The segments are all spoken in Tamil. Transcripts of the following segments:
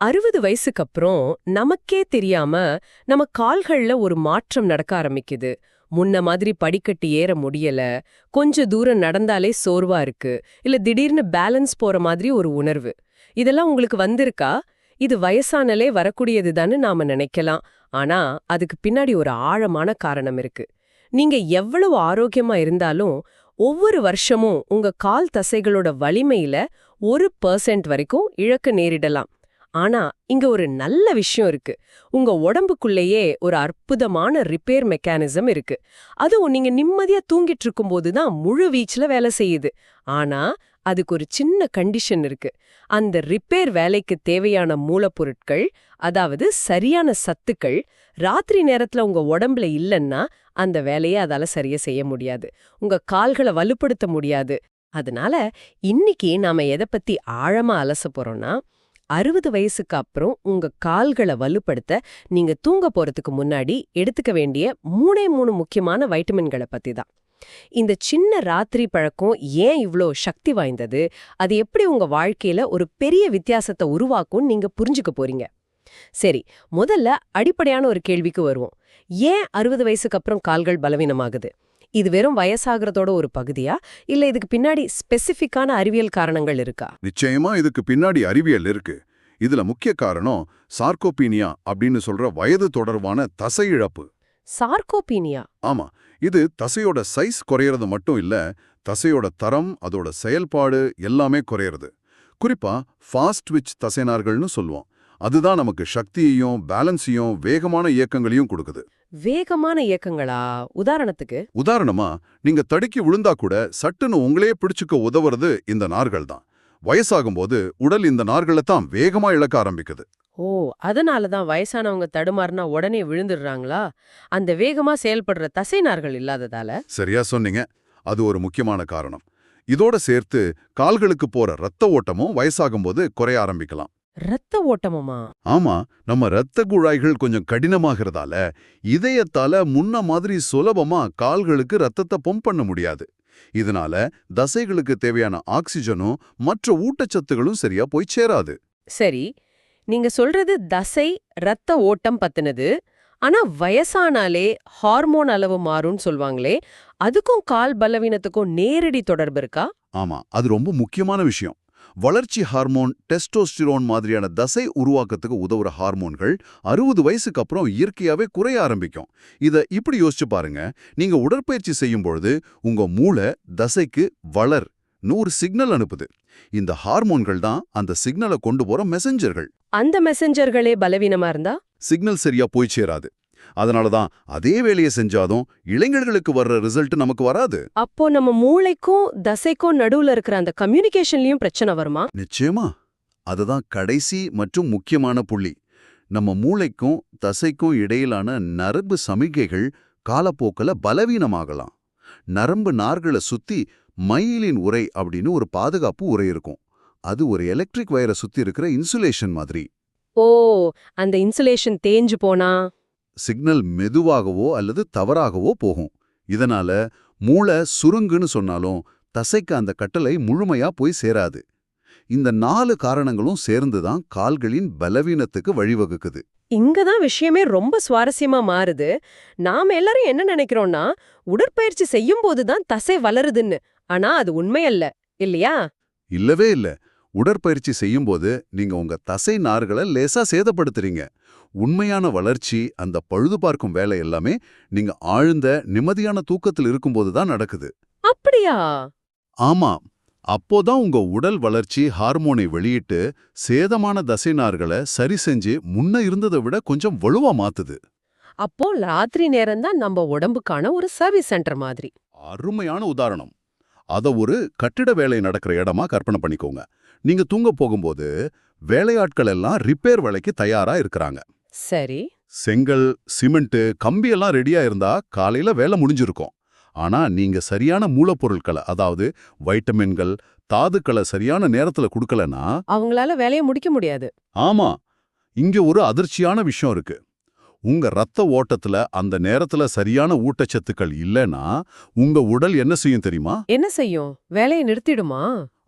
அறுபது வயசுக்கு அப்புறம் நமக்கே தெரியாம நம்ம கால்கள்ல ஒரு மாற்றம் நடக்க ஆரம்பிக்குது. முன்ன மாதிரி படிக்கட்டு ஏற முடியல. கொஞ்ச தூரம் நடந்தாலே சோர்வா இருக்கு. இல்ல திடீர்னு பேலன்ஸ் போற மாதிரி ஒரு உணர்வு. இதெல்லாம் உங்களுக்கு வந்திருக்கா? இது வயசானலே வரக்கூடியதுதான்னு நாம நினைக்கலாம். ஆனா அதுக்கு பின்னாடி ஒரு ஆழமான காரணம் இருக்கு. நீங்க எவ்வளவு ஆரோக்கியமா இருந்தாலும் ஒவ்வொரு வருஷமும் உங்க கால் தசைகளோட வலிமையில ஒரு பர்சன்ட் வரைக்கும் இழக்க நேரிடலாம். ஆனா இங்க ஒரு நல்ல விஷயம் இருக்கு. உங்க உடம்புக்குள்ளேயே ஒரு அற்புதமான ரிப்பேர் மெக்கானிசம் இருக்கு. அதுவும் நீங்க நிம்மதியா தூங்கிட்டு இருக்கும்போது தான் முழு வீச்சுல வேலை செய்யுது. ஆனா அதுக்கு ஒரு சின்ன கண்டிஷன் இருக்கு. அந்த ரிப்பேர் வேலைக்கு தேவையான மூலப்பொருட்கள் அதாவது சரியான சத்துக்கள் ராத்திரி நேரத்துல உங்க உடம்புல இல்லைன்னா அந்த வேலையை அதால சரியா செய்ய முடியாது. உங்க கால்களை வலுப்படுத்த முடியாது. அதனால இன்னைக்கு நாம எதை பத்தி ஆழமா அலச போறோம்னா அறுபது வயசுக்கு அப்புறம் உங்க கால்களை வலுப்படுத்த நீங்க தூங்க போறதுக்கு முன்னாடி எடுத்துக்க வேண்டிய மூணே மூணு முக்கியமான வைட்டமின்களை பத்தி தான். இந்த சின்ன ராத்திரி பழக்கம் ஏன் இவ்ளோ சக்தி வாய்ந்தது? அது எப்படி உங்க வாழ்க்கையில ஒரு பெரிய வித்தியாசத்தை உருவாக்கும் நீங்க புரிஞ்சுக்க போறீங்க? சரி முதல்ல அடிப்படையான ஒரு கேள்விக்கு வருவோம். ஏன் அறுபது வயசுக்கு அப்புறம் கால்கள் பலவீனமாகுது? இது வெறும் வயசாகிறதோட ஒரு பகுதியா? இல்ல இதுக்கு பின்னாடி ஸ்பெசிஃபிக்கான அறிவியல் காரணங்கள் இருக்கா? நிச்சயமா இதுக்கு பின்னாடி அறிவியல் இருக்கு. இதுல முக்கிய காரணம் சார்கோபீனியா அப்படின்னு சொல்ற வயது தொடர்பான தசை இழப்பு சார்கோபீனியா ஆமா. இது தசையோட சைஸ் குறையறது மட்டும் இல்ல தசையோட தரம் அதோட செயல்பாடு எல்லாமே குறையறது. குறிப்பா ஃபாஸ்ட் விச் தசைநார்கள்னு சொல்லுவோம். அதுதான் நமக்கு சக்தியையும் பேலன்ஸையும் வேகமான இயக்கங்களையும் கொடுக்குது. வேகமான இயக்கங்களா? உதாரணத்துக்கு. உதாரணமா நீங்க தடுக்கி விழுந்தா கூட சட்டுன்னு உங்களே பிடிச்சுக்க உதவுறது இந்த நார்கள் தான். வயசாகும்போது உடல் இந்த நார்களை தான் வேகமா இழக்க ஆரம்பிக்குது. ஓ அதனால தான் வயசானவங்க தடுமாறினா உடனே விழுந்துடுறாங்களா? அந்த வேகமா செயல்படுற தசைநார்கள் இல்லாததால? சரியா சொன்னீங்க. அது ஒரு முக்கியமான காரணம். இதோட சேர்த்து கால்களுக்கு போற ரத்த ஓட்டமும் வயசாகும்போது குறைய ஆரம்பிக்கலாம். ரத்த ஓட்டமுமா? ஆமா நம்ம இரத்த குழாய்கள் கொஞ்சம் கடினமாகிறதால இதயத்தால முன்ன மாதிரி சுலபமா கால்களுக்கு ரத்தத்தை பம்ப் பண்ண முடியாது. இதனால தசைகளுக்கு தேவையான ஆக்சிஜனும் மற்ற ஊட்டச்சத்துகளும் சரியா போய் சேராது. சரி நீங்க சொல்றது தசை ரத்த ஓட்டம் பத்தினது ஆனா வயசானாலே ஹார்மோன் அளவு மாறும்னு சொல்வாங்களே அதுக்கும் கால் பலவீனத்துக்கும் நேரடி தொடர்பு இருக்கா? ஆமா அது ரொம்ப முக்கியமான விஷயம். வளர்ச்சி ஹார்மோன் டெஸ்டோஸ்டிரோன் மாதிரியான தசை உருவாக்கத்துக்கு உதவுற ஹார்மோன்கள் அறுபது வயசுக்கு அப்புறம் இயற்கையாவே குறைய ஆரம்பிக்கும். இத இப்படி யோசிச்சு பாருங்க. நீங்க உடற்பயிற்சி செய்யும் பொழுது உங்க மூளை தசைக்கு வளர் நூறு சிக்னல் அனுப்புது. இந்த ஹார்மோன்கள் தான் அந்த சிக்னலை கொண்டு போற மெசஞ்சர்கள். அந்த மெசஞ்சர்களே பலவீனமா இருந்தா? சிக்னல் சரியா போய் சேராது. அதனால தான் அதே வேலையை செஞ்சாலும் இளைஞர்களுக்கு வர்ற ரிசல்ட் நமக்கு வராது. அப்போ நம்ம மூளைக்கும் தசைக்கும் நடுவுல இருக்கிற அந்த கம்யூனிகேஷன்லயும் பிரச்சனை வருமா? நிச்சயமா. அதுதான் கடைசி மற்றும் முக்கியமான புள்ளி. நம்ம மூளைக்கும் தசைக்கும் இடையிலான நரம்பு சமிகைகள் காலப்போக்கில் பலவீனமாகலாம். நரம்பு நார்களை சுத்தி மயிலின் உரை அப்படின்னு ஒரு பாதுகாப்பு உரை இருக்கும். அது ஒரு எலக்ட்ரிக் வயரை சுத்தி இருக்கிற இன்சுலேஷன் மாதிரி. ஓ அந்த இன்சுலேஷன் தேஞ்சு போனா? சிக்னல் மெதுவாகவோ அல்லது தவறாகவோ போகும். இதனால மூளை சுருங்குன்னு சொன்னாலும் தசைக்கு அந்த கட்டளை முழுமையா போய் சேராது. இந்த நாலு காரணங்களும் சேர்ந்து தான் கால்களின் பலவீனத்துக்கு வழிவகுக்குது. இங்கதான் விஷயமே ரொம்ப சுவாரஸ்யமா மாறுது. நாம எல்லாரும் என்ன நினைக்கிறோம்னா உடற்பயிற்சி செய்யும் போதுதான் தசை வளருதுன்னு. ஆனா அது உண்மையல்ல. இல்லையா? இல்லவே இல்ல. உடற்பயிற்சி செய்யும்போது நீங்க உங்க தசை நார்களை லேசா சேதப்படுத்துறீங்க. உண்மையான வளர்ச்சி அந்த பழுது பார்க்கும் வேலை எல்லாமே நீங்க ஆழ்ந்த நிம்மதியான தூக்கத்தில் இருக்கும்போது தான் நடக்குது. அப்படியா? ஆமா. அப்போதான் உங்க உடல் வளர்ச்சி ஹார்மோனை வெளியிட்டு சேதமான தசைநார்களை சரி செஞ்சு முன்ன இருந்ததை விட கொஞ்சம் வலுவா மாத்துது. அப்போ ராத்திரி நேரம் தான் நம்ம உடம்புக்கான ஒரு சர்வீஸ் சென்டர் மாதிரி. அருமையான உதாரணம். அத ஒரு கட்டிட வேலை நடக்கிற இடமா கற்பனை பண்ணிக்கோங்க. நீங்க தூங்க போகும்போது வேலையாட்கள் எல்லாம் ரிப்பேர் வேலைக்கு தயாரா இருக்கிறாங்க. சரி. செங்கல் சிமெண்ட் கம்பி எல்லாம் ரெடியா இருந்தா காலையில வேலை முடிஞ்சிருக்கும். ஆனா நீங்க சரியான மூலப்பொருட்களை அதாவது வைட்டமின்கள் தாதுக்களை சரியான நேரத்துல கொடுக்கலனா அவங்களால வேலையை முடிக்க முடியாது. ஆமா. இங்க ஒரு அதிர்ச்சியான விஷயம் இருக்கு. உங்க ரத்த ஓட்டத்துல அந்த நேரத்துல சரியான ஊட்டச்சத்துக்கள் இல்லைன்னா உங்க உடல் என்ன செய்யும் தெரியுமா? என்ன செய்யும்? வேலையை நிறுத்திடுமா?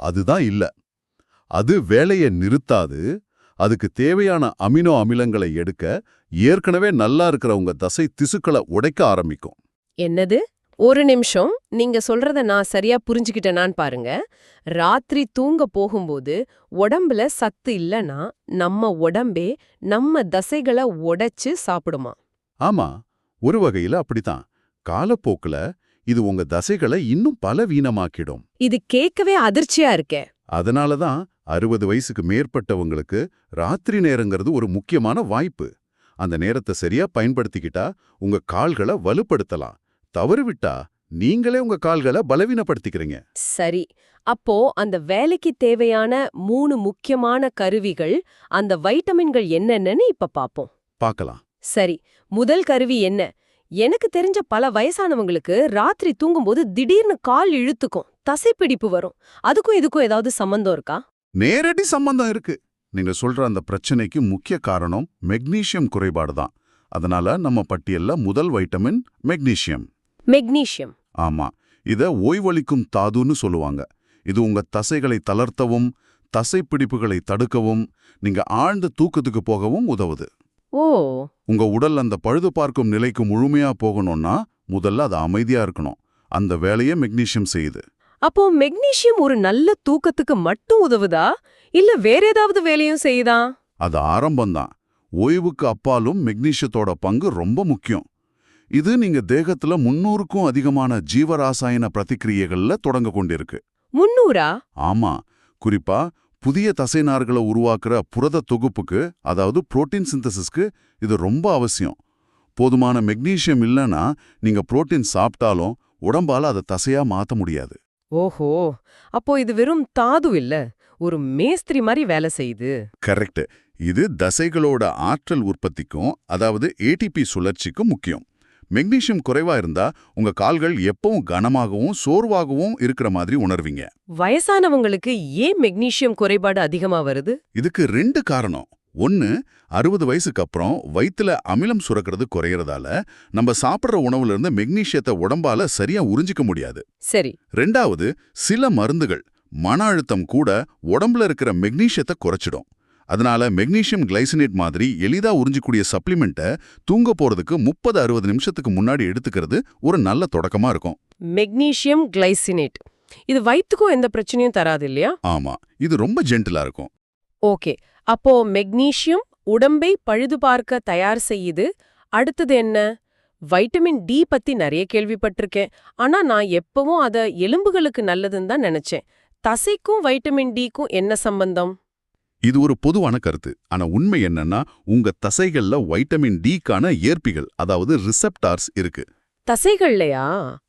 அதுதான் இல்ல. அது வேலையை நிறுத்தாது அதுக்கு தேவையான அமினோ அமிலங்களை எடுக்க ஏற்கனவே நல்லா இருக்கிற உங்க தசை திசுக்களை உடைக்க ஆரம்பிக்கும். என்னது? ஒரு நிமிஷம். நீங்க சொல்றத நான் சரியா புரிஞ்சுக்கிட்டேனான்னு பாருங்க. ராத்திரி தூங்க போகும்போது உடம்புல சத்து இல்லனா நம்ம உடம்பே நம்ம தசைகளை உடைச்சு சாப்பிடுமா? ஆமா. ஒரு வகையில அப்படித்தான். காலப்போக்குல இது உங்க தசைகளை இன்னும் பலவீனமாக்கிடும். இது கேட்கவே அதிர்ச்சியா இருக்கே. அதனால தான் அறுபது வயசுக்கு மேற்பட்டவங்களுக்கு ராத்திரி நேரங்கிறது ஒரு முக்கியமான வாய்ப்பு. அந்த நேரத்தை சரியா பயன்படுத்திக்கிட்டா உங்க கால்களை வலுப்படுத்தலாம். தவறு விட்டா நீங்களே உங்க கால்களை பலவீனப்படுத்திக்கிறீங்க. சரி. அப்போ அந்த வேலைக்கு தேவையான மூணு முக்கியமான கருவிகள் அந்த வைட்டமின்கள் என்னென்னன்னு இப்ப பாப்போம். பார்க்கலாம் சரி. முதல் கருவி என்ன? எனக்கு தெரிஞ்ச பல வயசானவங்களுக்கு ராத்திரி தூங்கும்போது திடீர்னு கால் இழுத்துக்கும் தசைப்பிடிப்பு வரும். அதுக்கும் இதுக்கும் ஏதாவது சம்பந்தம் இருக்கா? நேரடி சம்பந்தம் இருக்கு. நீங்க சொல்ற அந்த பிரச்சனைக்கு முக்கிய காரணம் மெக்னீசியம் குறைபாடு தான் அதனால நம்ம பட்டியல்ல முதல் வைட்டமின் மெக்னீசியம். மெக்னீசியம். ஆமா. இத ஓய்வளிக்கும் தாதுன்னு சொல்லுவாங்க. இது உங்க தசைகளை தளர்த்தவும் தசைப்பிடிப்புகளை தடுக்கவும் நீங்க ஆழ்ந்த தூக்கத்துக்கு போகவும் உதவுது. ஓ. உங்க உடல் அந்த பழுது பார்க்கும் நிலைக்கு முழுமையா போகணும்னா முதல்ல அது அமைதியா இருக்கணும். அந்த வேலையை மெக்னீசியம் செய்யுது. அப்போ மெக்னீசியம் ஒரு நல்ல தூக்கத்துக்கு மட்டும் உதவுதா? இல்ல வேற ஏதாவது வேலையும் செய்யுதா? அது ஆரம்பம்தான். ஓய்வுக்கு அப்பாலும் மெக்னீசியத்தோட பங்கு ரொம்ப முக்கியம். இது நீங்க தேகத்துல முன்னூறுக்கும் அதிகமான ஜீவராசாயன பிரதிக்கிரியைகள்ல தொடங்க கொண்டிருக்கு. முன்னூறா? ஆமா. குறிப்பா புதிய தசைநார்களை உருவாக்குற புரத தொகுப்புக்கு அதாவது புரோட்டீன் சிந்தசிஸ்க்கு இது ரொம்ப அவசியம். போதுமான மெக்னீசியம் இல்லைன்னா நீங்க புரோட்டீன் சாப்பிட்டாலும் உடம்பால அதை தசையா மாத்த முடியாது. ஓஹோ அப்போ இது வெறும் தாது இல்ல ஒரு மேஸ்திரி மாதிரி வேலை செய்யுது. கரெக்ட். இது தசைகளோட ஆற்றல் உற்பத்திக்கும் அதாவது ஏடிபி சுழற்சிக்கும் முக்கியம். மெக்னீசியம் குறைவா இருந்தா உங்க கால்கள் எப்பவும் கனமாகவும் சோர்வாகவும் இருக்கிற மாதிரி உணர்வீங்க. வயசானவங்களுக்கு ஏன் மெக்னீசியம் குறைபாடு அதிகமா வருது? இதுக்கு ரெண்டு காரணம். ஒன்னு அறுபது வயசுக்கு அப்புறம் வயித்துல அமிலம் சுரக்கிறது குறையறதால நம்ம சாப்பிடுற உணவுல இருந்து மெக்னீசியத்தை உடம்பால சரியா உறிஞ்சிக்க முடியாது. சரி. ரெண்டாவது சில மருந்துகள் மன அழுத்தம் கூட உடம்புல இருக்கிற மெக்னீசியத்தை குறைச்சிடும். அதனால மெக்னீசியம் கிளைசினேட் மாதிரி எளிதா உறிஞ்சக்கூடிய சப்ளிமெண்ட்டை தூங்க போறதுக்கு முப்பது அறுபது நிமிஷத்துக்கு முன்னாடி எடுத்துக்கிறது ஒரு நல்ல தொடக்கமா இருக்கும். Magnesium glycinate. இது வயிற்றுக்கும் எந்த பிரச்சனையும் தராது இல்லையா? ஆமா இது ரொம்ப ஜென்டிலா இருக்கும். ஓகே. அப்போ மெக்னீசியம் உடம்பை பழுது பார்க்க தயார் செய்யுது. அடுத்தது என்ன? வைட்டமின் டி பத்தி நிறைய கேள்விப்பட்டிருக்கேன். ஆனா நான் எப்பவும் அத எலும்புகளுக்கு நல்லதுன்னு தான் நினைச்சேன். தசைக்கும் வைட்டமின் டிக்கும் என்ன சம்பந்தம்? இது ஒரு பொதுவான கருத்து. ஆனா உண்மை என்னன்னா உங்க தசைகள்ல வைட்டமின் டிக்கான ஏற்பிகள் அதாவது ரிசெப்டார்ஸ் இருக்கு. தசைகள்லையா?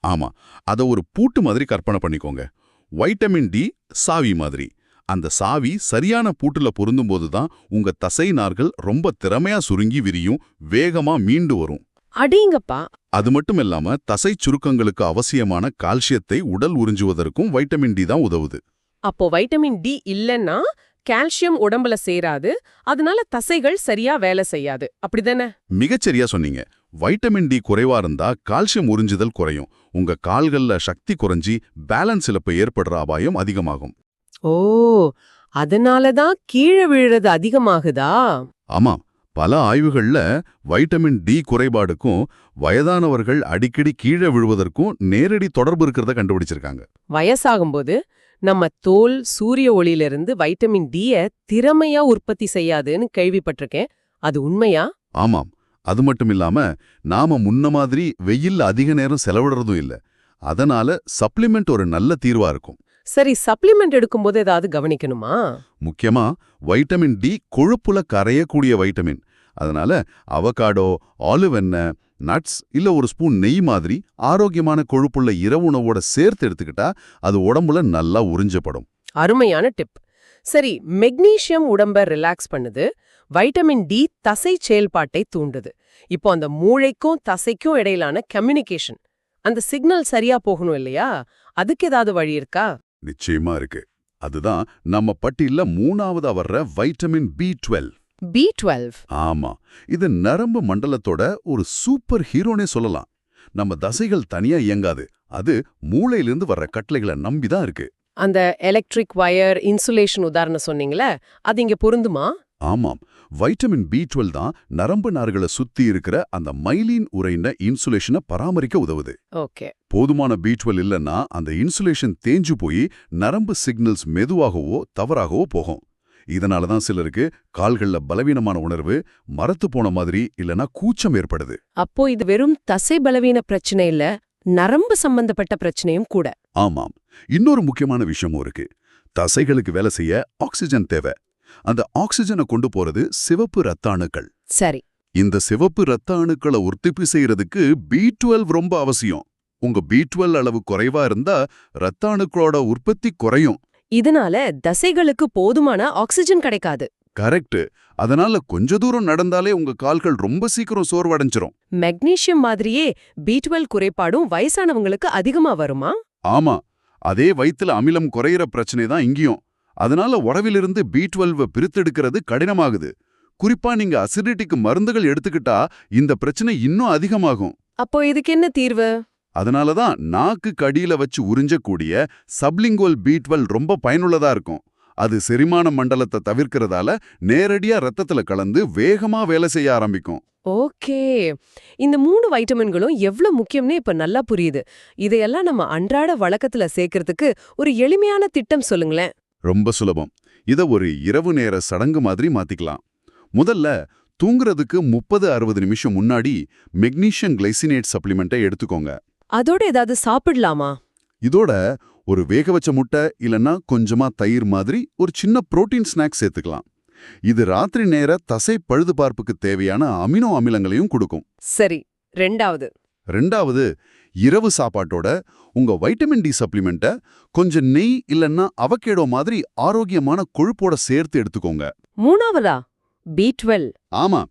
ஆமா. அத ஒரு பூட்டு மாதிரி கற்பனை பண்ணிக்கோங்க. வைட்டமின் டி சாவி மாதிரி. அந்த சாவி சரியான பூட்டுல பொருந்தும்போது தான் உங்க தசை நார்கள் ரொம்ப திறமையா சுருங்கி விரியும் வேகமா மீண்டு வரும். அடிங்கப்பா. அது மட்டும் இல்லாம தசை சுருக்கங்களுக்கு அவசியமான கால்சியத்தை உடல் உறிஞ்சுவதற்கும் வைட்டமின் டி தான் உதவுது. அப்போ வைட்டமின் டி இல்லைன்னா கால்சியம் உடம்புல சேராது அதனால தசைகள் சரியா வேலை செய்யாது. அப்படிதானே? மிகச்சரியா சொன்னீங்க. வைட்டமின் டி குறைவா இருந்தா கால்சியம் உறிஞ்சுதல் குறையும். உங்க கால்கள்ல சக்தி குறைஞ்சி பேலன்ஸ் இழப்பு ஏற்படுற அபாயம் அதிகமாகும். ஓ அதனால தான் கீழே விழுறது அதிகமாகுதா? ஆமா பல ஆய்வுகள்ல வைட்டமின் டி குறைபாடுக்கும் வயதானவர்கள் அடிக்கடி கீழே விழுவதற்கும் நேரடி தொடர்பு இருக்கிறத கண்டுபிடிச்சிருக்காங்க. வயசாகும்போது நம்ம தோல் சூரிய ஒளியிலிருந்து வைட்டமின் டிய திறமையா உற்பத்தி செய்யாதுன்னு கேள்விப்பட்டிருக்கேன். அது உண்மையா? ஆமாம். அது மட்டும் இல்லாம நாம முன்ன மாதிரி வெயில்ல அதிக நேரம் செலவிடுறதும் இல்ல. அதனால சப்ளிமெண்ட் ஒரு நல்ல தீர்வா இருக்கும். சரி சப்ளிமெண்ட் எடுக்கும்போது ஏதாவது கவனிக்கணுமா? முக்கியமா வைட்டமின் டி கொழுப்புல கரையக்கூடிய வைட்டமின் அதனால அவகாடோ ஆலிவ் எண்ணெய் நட்ஸ் இல்ல ஒரு ஸ்பூன் நெய் மாதிரி ஆரோக்கியமான கொழுப்புள்ள இரவு உணவோட சேர்த்து எடுத்துக்கிட்டா அது உடம்புல நல்லா உறிஞ்சப்படும். அருமையான டிப் சரி மெக்னீசியம் உடம்ப ரிலாக்ஸ் பண்ணுது. வைட்டமின் டி தசை செயல்பாட்டை தூண்டுது. இப்போ அந்த மூளைக்கும் தசைக்கும் இடையிலான கம்யூனிகேஷன் அந்த சிக்னல் சரியா போகணும் இல்லையா? அதுக்கு ஏதாவது வழி இருக்கா? நிச்சயமா இருக்கு. அதுதான் நம்ம பட்டியல்ல மூணாவதா வர்ற vitamin B twelve. B twelve. ஆமா. இது நரம்பு மண்டலத்தோட ஒரு சூப்பர் ஹீரோனே சொல்லலாம். நம்ம தசைகள் தனியா இயங்காது. அது மூளையிலிருந்து வர்ற கட்டளைகளை நம்பி தான் இருக்கு. அந்த எலக்ட்ரிக் வயர் இன்சுலேஷன் உதாரணம் சொன்னீங்களே அது இங்க பொருந்துமா? ஆமாம். வைட்டமின் பி டுவெல் தான் நரம்பு நார்களை சுத்தி இருக்கிற அந்த மைலீன் உறைந்த இன்சுலேஷனை பராமரிக்க உதவுது. ஓகே. போதுமான பி டுவெல் இல்லைன்னா அந்த இன்சுலேஷன் தேஞ்சு போய் நரம்பு சிக்னல்ஸ் மெதுவாகவோ தவறாகவோ போகும். இதனால தான் சிலருக்கு கால்கள்ல பலவீனமான உணர்வு மரத்து போன மாதிரி இல்லனா கூச்சம் ஏற்படுது. அப்போ இது வெறும் தசை பலவீன பிரச்சனை இல்ல நரம்பு சம்பந்தப்பட்ட பிரச்சனையும் கூட. ஆமாம். இன்னொரு முக்கியமான விஷயமும் இருக்கு. தசைகளுக்கு வேலை செய்ய ஆக்சிஜன் தேவை. அந்த ஆக்சிஜனை கொண்டு போறது சிவப்பு ரத்த அணுக்கள். சரி. இந்த சிவப்பு ரத்த அணுக்களை உற்பத்தி செய்யறதுக்கு பி ரொம்ப அவசியம். உங்க பி அளவு குறைவா இருந்தா ரத்த அணுக்களோட உற்பத்தி குறையும். இதனால தசைகளுக்கு போதுமான ஆக்சிஜன் கிடைக்காது. கரெக்ட் அதனால கொஞ்ச தூரம் நடந்தாலே உங்க கால்கள் ரொம்ப சீக்கிரம் சோர்வடைஞ்சிரும். மெக்னீசியம் மாதிரியே பி குறைபாடும் வயசானவங்களுக்கு அதிகமா வருமா? ஆமா. அதே வயித்துல அமிலம் குறையிற பிரச்சனை தான் இங்கேயும். அதனால உறவிலிருந்து பி டுவெல்வை பிரித்தெடுக்கிறது கடினமாகுது. குறிப்பா நீங்க அசிடிட்டிக்கு மருந்துகள் எடுத்துக்கிட்டா இந்த பிரச்சனை இன்னும் அதிகமாகும். அப்போ இதுக்கு என்ன தீர்வு? அதனால தான் நாக்கு கடியில வச்சு உறிஞ்சக்கூடிய சப்லிங்கோல் பி ரொம்ப பயனுள்ளதா இருக்கும். அது செரிமான மண்டலத்தை தவிர்க்கிறதால நேரடியா ரத்தத்துல கலந்து வேகமா வேலை செய்ய ஆரம்பிக்கும். ஓகே. இந்த மூணு வைட்டமின்களும் எவ்ளோ முக்கியம்னு இப்ப நல்லா புரியுது. இதையெல்லாம் நம்ம அன்றாட வழக்கத்துல சேர்க்கறதுக்கு ஒரு எளிமையான திட்டம் சொல்லுங்களேன். ரொம்ப சுலபம். இத ஒரு இரவு நேர சடங்கு மாதிரி மாத்திக்கலாம். முதல்ல தூங்குறதுக்கு முப்பது அறுபது நிமிஷம் முன்னாடி மெக்னீஷியம் கிளைசினேட் சப்ளிமெண்ட்டை எடுத்துக்கோங்க. அதோட ஏதாவது சாப்பிடலாமா? இதோட ஒரு வேக வச்ச முட்டை இல்லனா கொஞ்சமா தயிர் மாதிரி ஒரு சின்ன புரோட்டீன் ஸ்நாக்ஸ் சேர்த்துக்கலாம். இது ராத்திரி நேர தசை பழுதுபார்ப்புக்கு தேவையான அமினோ அமிலங்களையும் கொடுக்கும். சரி ரெண்டாவது. ரெண்டாவது இரவு சாப்பாட்டோட உங்க வைட்டமின் டி சப்ளிமெண்ட்டை கொஞ்சம் நெய் இல்லன்னா அவகேடோ மாதிரி ஆரோக்கியமான கொழுப்போட சேர்த்து எடுத்துக்கோங்க. மூணாவதா? பி டுவெல் ஆமா.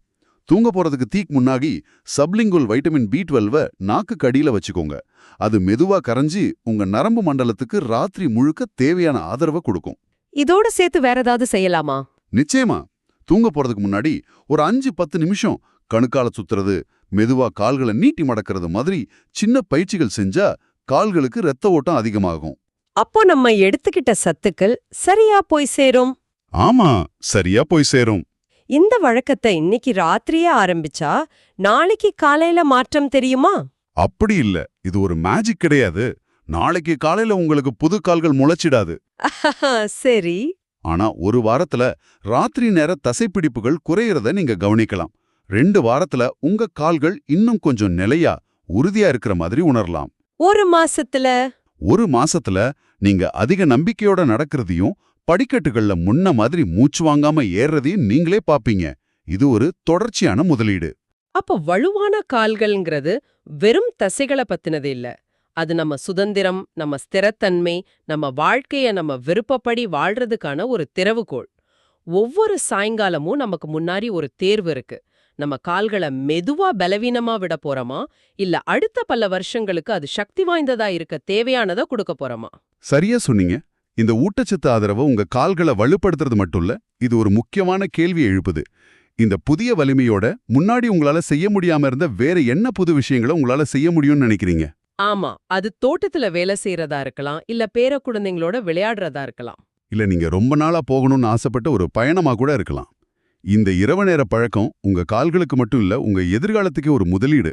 தூங்க போறதுக்கு தீக் முன்னாடி சப்லிங்குல் வைட்டமின் பி டுவெல்வை நாக்கு கடியில வச்சுக்கோங்க. அது மெதுவா கரைஞ்சி உங்க நரம்பு மண்டலத்துக்கு ராத்திரி முழுக்க தேவையான ஆதரவை கொடுக்கும். இதோட சேர்த்து வேற ஏதாவது செய்யலாமா? நிச்சயமா. தூங்க போறதுக்கு முன்னாடி ஒரு அஞ்சு பத்து நிமிஷம் கணுக்கால சுத்துறது மெதுவா கால்களை நீட்டி மடக்கிறது மாதிரி சின்ன பயிற்சிகள் செஞ்சா கால்களுக்கு இரத்த ஓட்டம் அதிகமாகும். அப்போ நம்ம எடுத்துக்கிட்ட சத்துக்கள் சரியா போய் சேரும்? ஆமா சரியா போய் சேரும். இந்த வழக்கத்தை இன்னைக்கு ராத்திரியே ஆரம்பிச்சா நாளைக்கு காலையில மாற்றம் தெரியுமா? அப்படி இல்ல. இது ஒரு மேஜிக் கிடையாது. நாளைக்கு காலையில உங்களுக்கு புது கால்கள் முளைச்சிடாது. சரி. ஆனா ஒரு வாரத்துல ராத்திரி நேர தசைப்பிடிப்புகள் குறையறத நீங்க கவனிக்கலாம். ரெண்டு வாரத்துல உங்க கால்கள் இன்னும் கொஞ்சம் நிலையா உறுதியா இருக்கிற மாதிரி உணரலாம். ஒரு மாசத்துல? ஒரு மாசத்துல நீங்க அதிக நம்பிக்கையோட நடக்கிறதையும் படிக்கட்டுகள்ல முன்ன மாதிரி மூச்சு வாங்காம ஏறுறதையும் நீங்களே பாப்பீங்க. இது ஒரு தொடர்ச்சியான முதலீடு. அப்போ வலுவான கால்கள்ங்கிறது வெறும் தசைகளை பத்தினது இல்ல. அது நம்ம சுதந்திரம் நம்ம ஸ்திரத்தன்மை நம்ம வாழ்க்கைய நம்ம விருப்பப்படி வாழ்றதுக்கான ஒரு திறவுகோள். ஒவ்வொரு சாயங்காலமும் நமக்கு முன்னாடி ஒரு தேர்வு இருக்கு. நம்ம கால்களை மெதுவா பலவீனமா விட போறோமா? இல்ல அடுத்த பல வருஷங்களுக்கு அது சக்தி வாய்ந்ததா இருக்க தேவையானதை கொடுக்க போறோமா? சரியா சொன்னீங்க. இந்த ஊட்டச்சத்து ஆதரவு உங்க கால்களை வலுப்படுத்துறது மட்டும் இல்ல இது ஒரு முக்கியமான கேள்வி எழுப்புது. இந்த புதிய வலிமையோட முன்னாடி உங்களால செய்ய முடியாம இருந்த வேற என்ன புது விஷயங்களை உங்களால செய்ய முடியும்னு நினைக்கிறீங்க? ஆமா. அது தோட்டத்துல வேலை செய்யறதா இருக்கலாம் இல்ல பேர குழந்தைங்களோட விளையாடுறதா இருக்கலாம். இல்ல நீங்க ரொம்ப நாளா போகணும்னு ஆசைப்பட்ட ஒரு பயணமா கூட இருக்கலாம். இந்த இரவு நேர பழக்கம் உங்க கால்களுக்கு மட்டும் இல்ல உங்க எதிர்காலத்துக்கு ஒரு முதலீடு.